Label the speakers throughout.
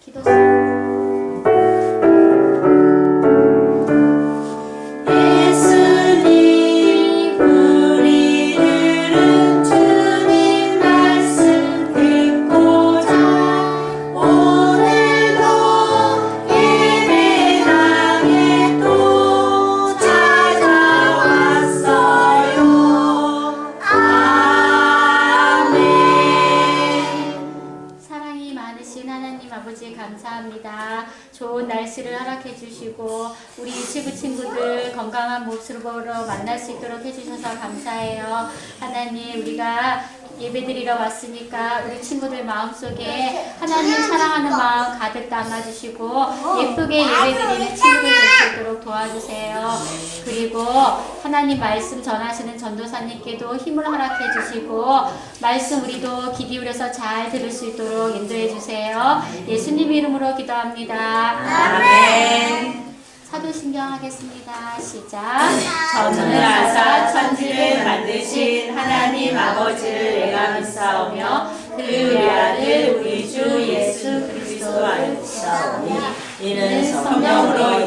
Speaker 1: 기도 감사합니다. 좋은 날씨를 허락해 주시고 우리 유튜브 친구들 건강한 모습으로 만날 수 있도록 해주셔서 감사해요. 하나님 우리가 예배드리러 왔으니까 우리 친구들 마음속에 하나님 사랑하는 마음 가득 담아주시고 예쁘게 예배드리는 친구 수 있도록 도와주세요. 그리고 하나님 말씀 전하시는 전도사님께도 힘을 허락해 주시고 말씀 우리도 귀 기울여서 잘 들을 수 있도록 인도해 주세요. 예수님 이름으로 기도합니다. 아멘. 사도신경 하겠습니다. 시작.
Speaker 2: 전을 하사 천지를 만드신 하나님 아버지를 내가 믿사오며 그 외아들 우리 주 예수 그리스도 안에 믿사오니 이는 성령으로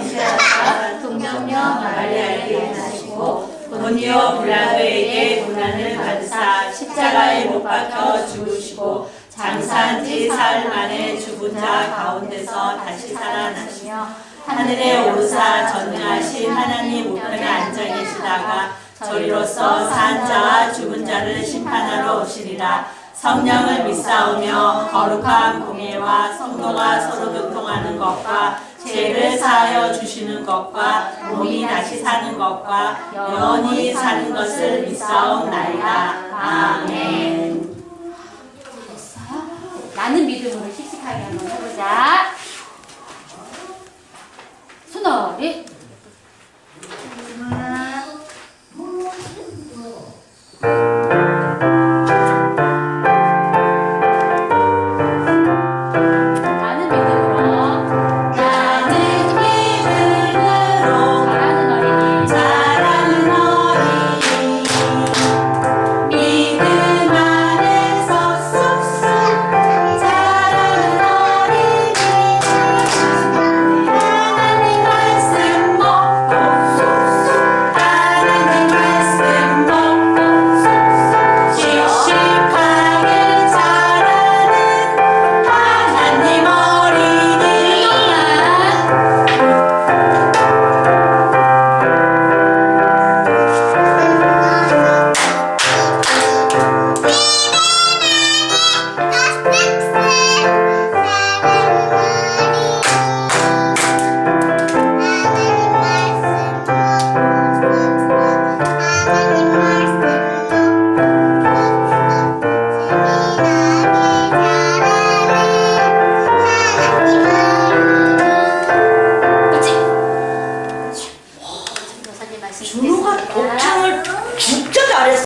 Speaker 2: 본디오 빌라도에게 고난을 받으사 십자가에 못 박혀 죽으시고 장사한 지 사흘 만에 죽은 자 가운데서 다시 살아나시며 하늘에 오르사 전능하신 하나님 우편에 앉아 계시다가 저리로서 산 자와 죽은 자를 심판하러 오시리라. 성령을 믿사오며 거룩한 공예와 성도가 서로 교 통하는 것과 죄를 사하여 주시는 것과 몸이 다시 사는 것과 영원히 사는 것을 믿사옵나이다 아멘?
Speaker 1: 나는 믿음으로 씩씩하게 한번 해보자. 순월이